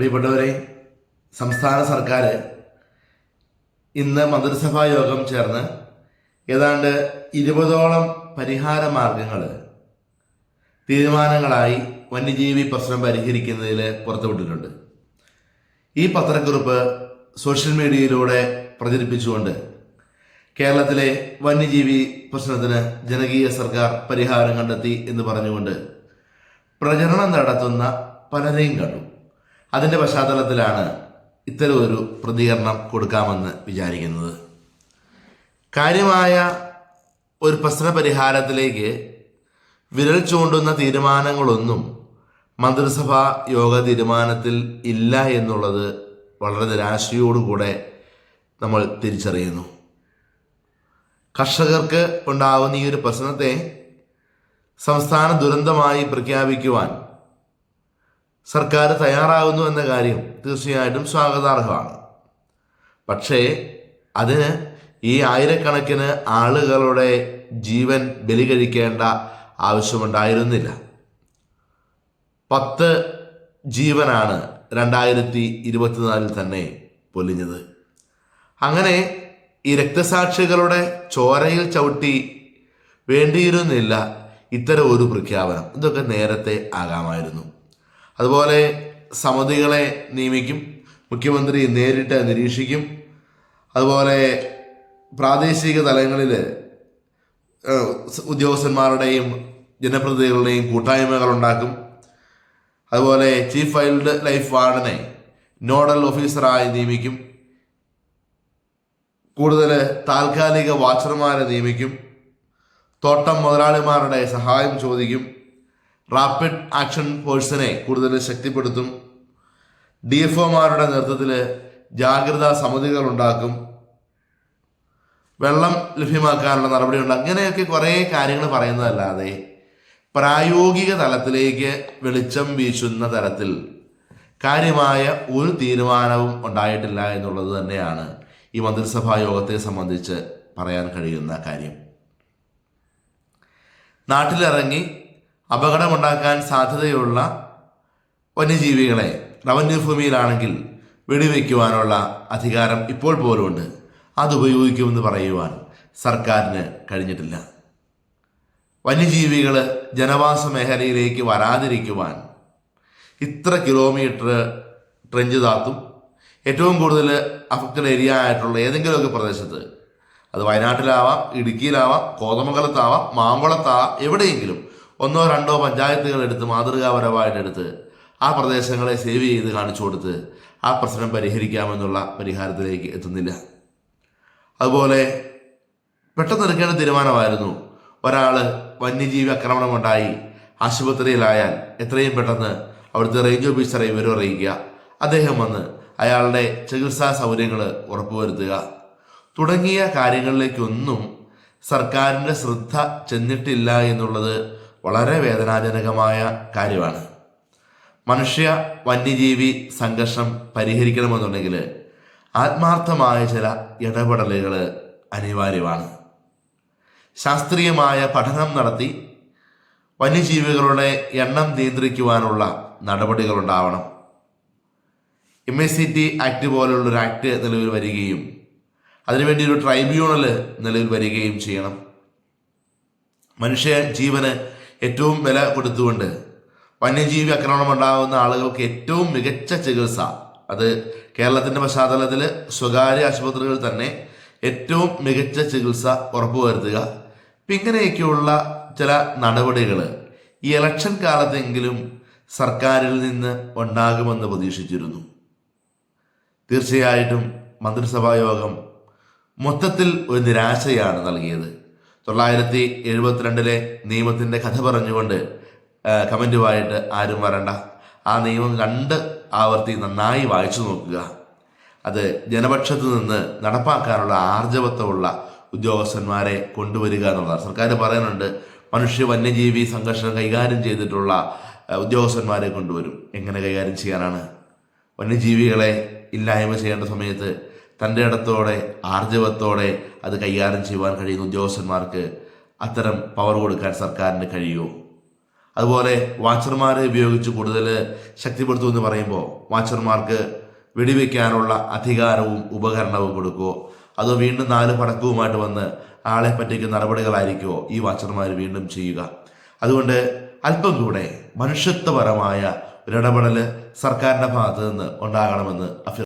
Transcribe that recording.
പ്രിയപ്പെട്ടവരെ സംസ്ഥാന സർക്കാർ ഇന്ന് മന്ത്രിസഭാ യോഗം ചേർന്ന് ഏതാണ്ട് ഇരുപതോളം പരിഹാര മാർഗങ്ങൾ തീരുമാനങ്ങളായി വന്യജീവി പ്രശ്നം പരിഹരിക്കുന്നതിൽ പുറത്തുവിട്ടിട്ടുണ്ട്. ഈ പത്രക്കുറിപ്പ് സോഷ്യൽ മീഡിയയിലൂടെ പ്രചരിപ്പിച്ചുകൊണ്ട് കേരളത്തിലെ വന്യജീവി പ്രശ്നത്തിന് ജനകീയ സർക്കാർ പരിഹാരം കണ്ടെത്തി എന്ന് പറഞ്ഞുകൊണ്ട് പ്രചരണം നടത്തുന്ന പലരെയും കണ്ടു. അതിന്റെ പശ്ചാത്തലത്തിലാണ് ഇത്തരമൊരു പ്രതികരണം കൊടുക്കാമെന്ന് വിചാരിക്കുന്നത്. കാര്യമായ ഒരു പ്രശ്ന പരിഹാരത്തിലേക്ക് വിരൽ ചൂണ്ടുന്ന തീരുമാനങ്ങളൊന്നും മന്ത്രിസഭാ യോഗ തീരുമാനത്തിൽ ഇല്ല എന്നുള്ളത് വളരെ നിരാശയോടുകൂടെ നമ്മൾ തിരിച്ചറിയുന്നു. കർഷകർക്ക് ഉണ്ടാവുന്ന ഈ ഒരു പ്രശ്നത്തെ സംസ്ഥാന ദുരന്തമായി പ്രഖ്യാപിക്കുവാൻ സർക്കാർ തയ്യാറാകുന്നു എന്ന കാര്യം തീർച്ചയായിട്ടും സ്വാഗതാർഹമാണ്. പക്ഷേ അതിന് ഈ ആയിരക്കണക്കിന് ആളുകളുടെ ജീവൻ ബലി കഴിക്കേണ്ട ആവശ്യമുണ്ടായിരുന്നില്ല. പത്ത് ജീവനാണ് രണ്ടായിരത്തി ഇരുപത്തിനാലിൽ തന്നെ പൊലിഞ്ഞത്. അങ്ങനെ ഈ രക്തസാക്ഷികളുടെ ചോരയിൽ ചവിട്ടി വേണ്ടിയിരുന്നില്ല ഇത്തരം ഒരു പ്രഖ്യാപനം. ഇതൊക്കെ നേരത്തെ ആകാമായിരുന്നു. അതുപോലെ സമിതികളെ നിയമിക്കും മുഖ്യമന്ത്രി നേരിട്ട് നിരീക്ഷിക്കും. അതുപോലെ പ്രാദേശിക തലങ്ങളിൽ ഉദ്യോഗസ്ഥന്മാരുടെയും ജനപ്രതിനിധികളുടെയും കൂട്ടായ്മകൾ ഉണ്ടാക്കും. അതുപോലെ ചീഫ് വൈൽഡ് ലൈഫ് വാർഡനെ നോഡൽ ഓഫീസറായി നിയമിക്കും. കൂടുതൽ താൽക്കാലിക വാച്ചർമാരെ നിയമിക്കും. തോട്ടം മുതലാളിമാരുടെ സഹായം ചോദിക്കും. റാപ്പിഡ് ആക്ഷൻ ഫോഴ്സിനെ കൂടുതൽ ശക്തിപ്പെടുത്തും. ഡി എഫ് ഒമാരുടെ നേതൃത്വത്തിൽ ജാഗ്രതാ സമിതികൾ ഉണ്ടാക്കും വെള്ളം ലഭ്യമാക്കാനുള്ള നടപടിയുണ്ട് അങ്ങനെയൊക്കെ കുറേ കാര്യങ്ങൾ പറയുന്നതല്ലാതെ പ്രായോഗിക തലത്തിലേക്ക് വെളിച്ചം വീശുന്ന തരത്തിൽ കാര്യമായ ഒരു തീരുമാനവും ഉണ്ടായിട്ടില്ല എന്നുള്ളത് തന്നെയാണ് ഈ മന്ത്രിസഭാ യോഗത്തെ സംബന്ധിച്ച് പറയാൻ കഴിയുന്ന കാര്യം. നാട്ടിലിറങ്ങി അപകടമുണ്ടാക്കാൻ സാധ്യതയുള്ള വന്യജീവികളെ റവന്യൂ ഭൂമിയിലാണെങ്കിൽ വെടിവെക്കുവാനുള്ള അധികാരം ഇപ്പോൾ പോലുമുണ്ട് അത് ഉപയോഗിക്കുമെന്ന് പറയുവാൻ സർക്കാരിന് കഴിഞ്ഞിട്ടില്ല. വന്യജീവികൾ ജനവാസ മേഖലയിലേക്ക് വരാതിരിക്കുവാൻ ഇത്ര കിലോമീറ്റർ ട്രെഞ്ച് താത്തും ഏറ്റവും കൂടുതൽ അഫക്റ്റഡ് ഏരിയ ആയിട്ടുള്ള ഏതെങ്കിലുമൊക്കെ പ്രദേശത്ത് അത് വയനാട്ടിലാവാം ഇടുക്കിയിലാവാം കോതമംഗലത്താവാം മാമ്പളത്താവാം എവിടെയെങ്കിലും ഒന്നോ രണ്ടോ പഞ്ചായത്തുകൾ എടുത്ത് മാതൃകാപരമായിട്ട് എടുത്ത് ആ പ്രദേശങ്ങളെ സേവ് ചെയ്ത് കാണിച്ചു കൊടുത്ത് ആ പ്രശ്നം പരിഹരിക്കാമെന്നുള്ള പരിഹാരത്തിലേക്ക് എത്തുന്നില്ല. അതുപോലെ പെട്ടെന്ന് എടുക്കേണ്ട തീരുമാനമായിരുന്നു. ഒരാൾ വന്യജീവി ആക്രമണമുണ്ടായി ആശുപത്രിയിലായാൽ എത്രയും പെട്ടെന്ന് അവിടുത്തെ റേഞ്ച് ഓഫീസറെ വിവരം അറിയിക്കുക. അദ്ദേഹം വന്ന് അയാളുടെ ചികിത്സാ സൗകര്യങ്ങൾ ഉറപ്പുവരുത്തുക. തുടങ്ങിയ കാര്യങ്ങളിലേക്കൊന്നും സർക്കാരിന്റെ ശ്രദ്ധ ചെന്നിട്ടില്ല എന്നുള്ളത് വളരെ വേദനാജനകമായ കാര്യമാണ്. മനുഷ്യ വന്യജീവി സംഘർഷം പരിഹരിക്കണമെന്നുണ്ടെങ്കിൽ ആത്മാർത്ഥമായ ചില ഇടപെടലുകൾ അനിവാര്യമാണ്. ശാസ്ത്രീയമായ പഠനം നടത്തി വന്യജീവികളുടെ എണ്ണം നിയന്ത്രിക്കുവാനുള്ള നടപടികൾ ഉണ്ടാവണം. M S C T act പോലുള്ളൊരു ആക്ട് നിലവിൽ വരികയും അതിനുവേണ്ടി ഒരു ട്രൈബ്യൂണൽ നിലവിൽ വരികയും ചെയ്യണം. മനുഷ്യ ജീവന് ഏറ്റവും വില കൊടുത്തുകൊണ്ട് വന്യജീവി ആക്രമണം ഉണ്ടാകുന്ന ആളുകൾക്ക് ഏറ്റവും മികച്ച ചികിത്സ. അത് കേരളത്തിന്റെ പശ്ചാത്തലത്തിൽ സ്വകാര്യ ആശുപത്രികൾ തന്നെ ഏറ്റവും മികച്ച ചികിത്സ ഉറപ്പുവരുത്തുക. ഇങ്ങനെയൊക്കെയുള്ള ചില നടപടികൾ ഈ ഇലക്ഷൻ കാലത്തെങ്കിലും സർക്കാരിൽ നിന്ന് ഉണ്ടാകുമെന്ന് പ്രതീക്ഷിച്ചിരുന്നു. തീർച്ചയായിട്ടും മന്ത്രിസഭാ യോഗം മൊത്തത്തിൽ ഒരു നിരാശയാണ് നൽകിയത്. തൊള്ളായിരത്തി എഴുപത്തിരണ്ടിലെ നിയമത്തിന്റെ കഥ പറഞ്ഞുകൊണ്ട് കമന്റുമായിട്ട് ആരും വരണ്ട. ആ നിയമം രണ്ട് ആവർത്തി നന്നായി വായിച്ചു നോക്കുക. അത് ജനപക്ഷത്തു നിന്ന് നടപ്പാക്കാനുള്ള ആർജവത്വമുള്ള ഉദ്യോഗസ്ഥന്മാരെ കൊണ്ടുവരിക എന്നുള്ളതാണ്. സർക്കാർ പറയുന്നുണ്ട് മനുഷ്യ വന്യജീവി സംഘർഷം കൈകാര്യം ചെയ്തിട്ടുള്ള ഉദ്യോഗസ്ഥന്മാരെ കൊണ്ടുവരും. എങ്ങനെ കൈകാര്യം ചെയ്യാനാണ്? വന്യജീവികളെ ഇല്ലായ്മ ചെയ്യേണ്ട സമയത്ത് തന്റെ ഇടത്തോടെ ആർജവത്തോടെ അത് കൈകാര്യം ചെയ്യുവാൻ കഴിയുന്ന ഉദ്യോഗസ്ഥന്മാർക്ക് അത്തരം പവർ കൊടുക്കാൻ സർക്കാരിന് കഴിയൂ. അതുപോലെ വാച്ചർമാരെ ഉപയോഗിച്ച് കൂടുതൽ ശക്തിപ്പെടുത്തുമെന്ന് പറയുമ്പോൾ വാച്ചർമാർക്ക് വെടിവെക്കാനുള്ള അധികാരവും ഉപകരണവും കൊടുക്കുമോ അതോ വീണ്ടും നാല് പടക്കവുമായിട്ട് വന്ന് ആളെ പറ്റിക്കുന്ന നടപടികളായിരിക്കുമോ ഈ വാച്ചർമാർ വീണ്ടും ചെയ്യുക? അതുകൊണ്ട് അല്പം കൂടെ മനുഷ്യത്വപരമായ ഒരിടപെടൽ സർക്കാരിന്റെ ഭാഗത്ത് നിന്ന് ഉണ്ടാകണമെന്ന് അഭ്യർത്ഥിക്കുന്നു.